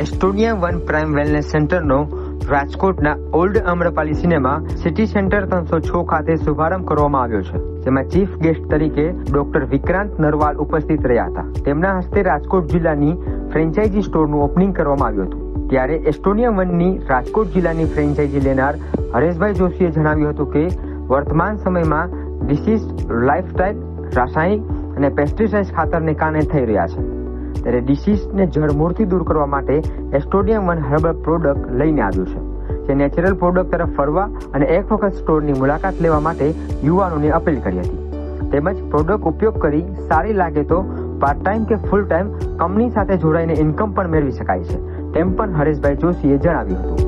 Estonia one prime wellness સેન્ટરનો રાજકોટના old Amrapali cinema city centre ત્રણસો છ ખાતે શુભારંભ કરવામાં આવ્યો છે, જેમાં ચીફ ગેસ્ટ તરીકે ડોક્ટર વિક્રાંત નરવાલ ઉપસ્થિત રહ્યા હતા. તેમના હસ્તે રાજકોટ જિલ્લાની ફ્રેન્ચાઇઝી સ્ટોરનું ઓપનિંગ કરવામાં આવ્યું હતું. ત્યારે એસ્ટોનિયા વનની રાજકોટ જિલ્લાની ફ્રેન્ચાઇઝી લેનાર હરેશભાઈ જોશીએ જણાવ્યું હતું કે, વર્તમાન સમયમાં ડિસીઝ લાઇફસ્ટાઇલ રાસાયણિક અને પેસ્ટિસાઇડ ખાતરને કારણે થઈ રહ્યા છે. ત્યારે ડિસીઝને જડમૂળથી દૂર કરવા માટે એસ્ટોડિયમ વન હર્બલ પ્રોડક્ટ લઈને આવ્યું છે. જે નેચરલ પ્રોડક્ટ તરફ ફરવા અને એક વખત સ્ટોરની મુલાકાત લેવા માટે યુવાનોને અપીલ કરી હતી. તેમજ પ્રોડક્ટ ઉપયોગ કરી સારી લાગે તો પાર્ટ ટાઈમ કે ફૂલ ટાઈમ કંપની સાથે જોડાઈને ઇન્કમ પણ મેળવી શકાય છે, તેમ પણ હરેશભાઈ જોશીએ જણાવ્યું હતું.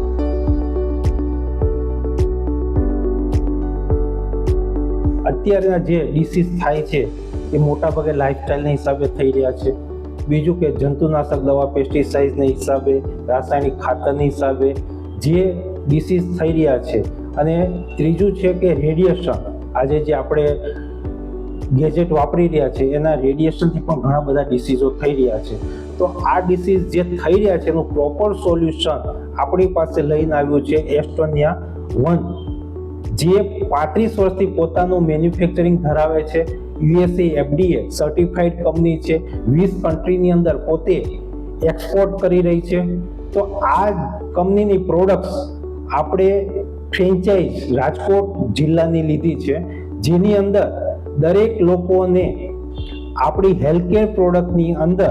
અત્યારના જે ડિસીઝ થાય છે, એ મોટાભાગે લાઇફસ્ટાઈલના હિસાબે થઈ રહ્યા છે. બીજું કે જંતુનાશક દવા પેસ્ટિસાઇડના હિસાબે, રાસાયણિક ખાતરની હિસાબે જે ડિસીઝ થઈ રહ્યા છે. અને ત્રીજું છે કે રેડિયેશન. આજે જે આપણે ગેજેટ વાપરી રહ્યા છે, એના રેડિયેશનથી પણ ઘણા બધા ડિસીઝો થઈ રહ્યા છે. તો આ ડિસીઝ જે થઈ રહ્યા છે, એનું પ્રોપર સોલ્યુશન આપણી પાસે લઈને આવ્યું છે એસ્ટોનિયા વન. જે પાંત્રીસ વર્ષથી પોતાનું મેન્યુફેક્ચરિંગ ધરાવે છે. યુએસએ એફડીએ સર્ટિફાઈડ કંપની છે. વીસ કન્ટ્રીની અંદર પોતે એક્સપોર્ટ કરી રહી છે. તો આ કંપનીની પ્રોડક્ટ્સ આપણે ફ્રેન્ચાઇઝ રાજકોટ જિલ્લાની લીધી છે. જેની અંદર દરેક લોકોને આપણી હેલ્થકેર પ્રોડક્ટની અંદર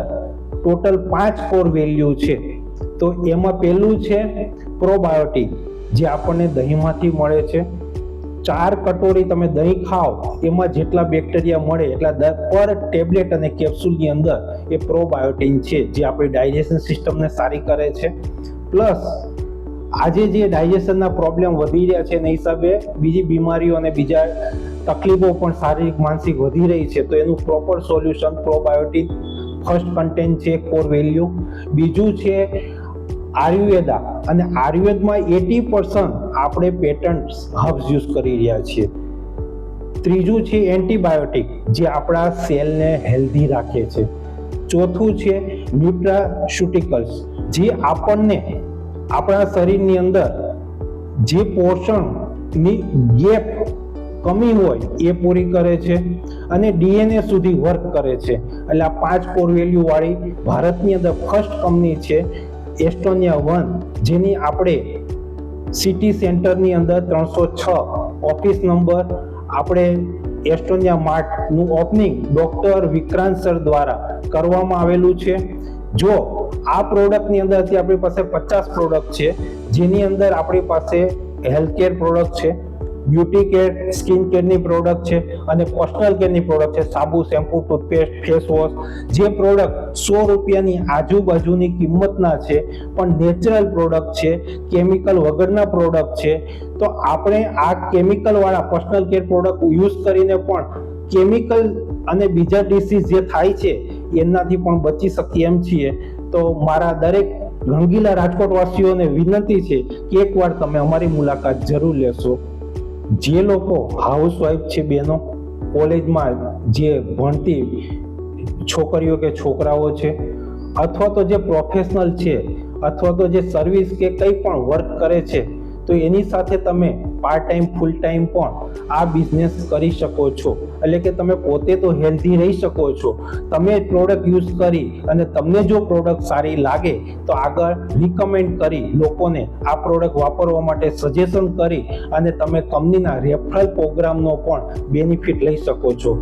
ટોટલ પાંચ કોર વેલ્યુ છે. તો એમાં પહેલું છે પ્રોબાયોટિક જે આપણને દહીંમાંથી મળે છે. ચાર કટોરી તમે દહીં ખાઓ, એમાં જેટલા બેક્ટેરિયા મળે એટલા પર ટેબ્લેટ અને કેપ્સ્યુલની અંદર એ પ્રોબાયોટિન છે, જે આપણી ડાયજેશન સિસ્ટમને સારી કરે છે. પ્લસ, આજે જે ડાયજેશનના પ્રોબ્લેમ વધી રહ્યા છે એના હિસાબે બીજી બીમારીઓ અને બીજા તકલીફો પણ શારીરિક, માનસિક વધી રહી છે, તો એનું proper solution probiotic first content છે, કોર વેલ્યુ. બીજું છે આયુર્વેદા અને આયુર્વેદમાં એટી પર્સન્ટ આપણે પેટન્ટ હર્બ્સ યુઝ કરી રહ્યા છીએ. ત્રીજું છે એન્ટીબાયોટિક, જે આપણા સેલને હેલ્ધી રાખે છે. ચોથું છે ન્યુટ્રાસ્યુટિકલ્સ જે આપણને આપણા શરીરની અંદર જે પોષણની ગેપ કમી હોય એ પૂરી કરે છે અને ડીએનએ સુધી વર્ક કરે છે. એટલે આ પાંચ કોર વેલ્યુવાળી ભારતની અંદર ફર્સ્ટ કંપની છે એસ્ટોનિયા વન, જેની આપણે સિટી સેન્ટરની અંદર ત્રણસો છ ઓફિસ નંબર, આપણે એસ્ટોનિયા માર્ટનું ઓપનિંગ ડૉક્ટર વિક્રાંત સર દ્વારા કરવામાં આવેલું છે. જો આ પ્રોડક્ટની અંદરથી આપણી પાસે પચાસ પ્રોડક્ટ છે, જેની અંદર આપણી પાસે હેલ્થકેર પ્રોડક્ટ છે બ્યુટી કેર, સ્કિન કેરની પ્રોડક્ટ છે અને પર્સનલ કેરની પ્રોડક્ટ છે. સાબુ, શેમ્પુ, ટૂથપેસ્ટ, ફેસ વોશ, જે પ્રોડક્ટ સો રૂપિયાની આજુબાજુની કિંમતના છે, પણ નેચરલ પ્રોડક્ટ છે, કેમિકલ વગરના પ્રોડક્ટ છે. તો આપણે આ કેમિકલવાળા પર્સનલ કેર પ્રોડક્ટ યુઝ કરીને પણ કેમિકલ અને બીજા ડિસીઝ જે થાય છે એનાથી પણ બચી શકીએ એમ છીએ. તો મારા દરેક રંગીલા રાજકોટવાસીઓને વિનંતી છે કે એકવાર તમે અમારી મુલાકાત જરૂર લેશો. જે લોકો હાઉસવાઈફ છે બેનો, કોલેજમાં જે ભણતી છોકરીઓ કે છોકરાઓ છે, અથવા તો જે પ્રોફેશનલ છે, અથવા તો જે સર્વિસ કે કંઈ પણ વર્ક કરે છે, તો એની સાથે તમે પાર્ટ ટાઈમ ફૂલ ટાઈમ પણ આ બિઝનેસ કરી શકો છો. એટલે કે તમે પોતે તો હેલ્ધી રહી શકો છો. તમે પ્રોડક્ટ યુઝ કરી અને તમને જો પ્રોડક્ટ સારી લાગે, તો આગળ રિકમેન્ડ કરી લોકોને આ પ્રોડક્ટ વાપરવા માટે સજેશન કરી અને તમે કંપનીના રેફરલ પ્રોગ્રામનો પણ બેનિફિટ લઈ શકો છો.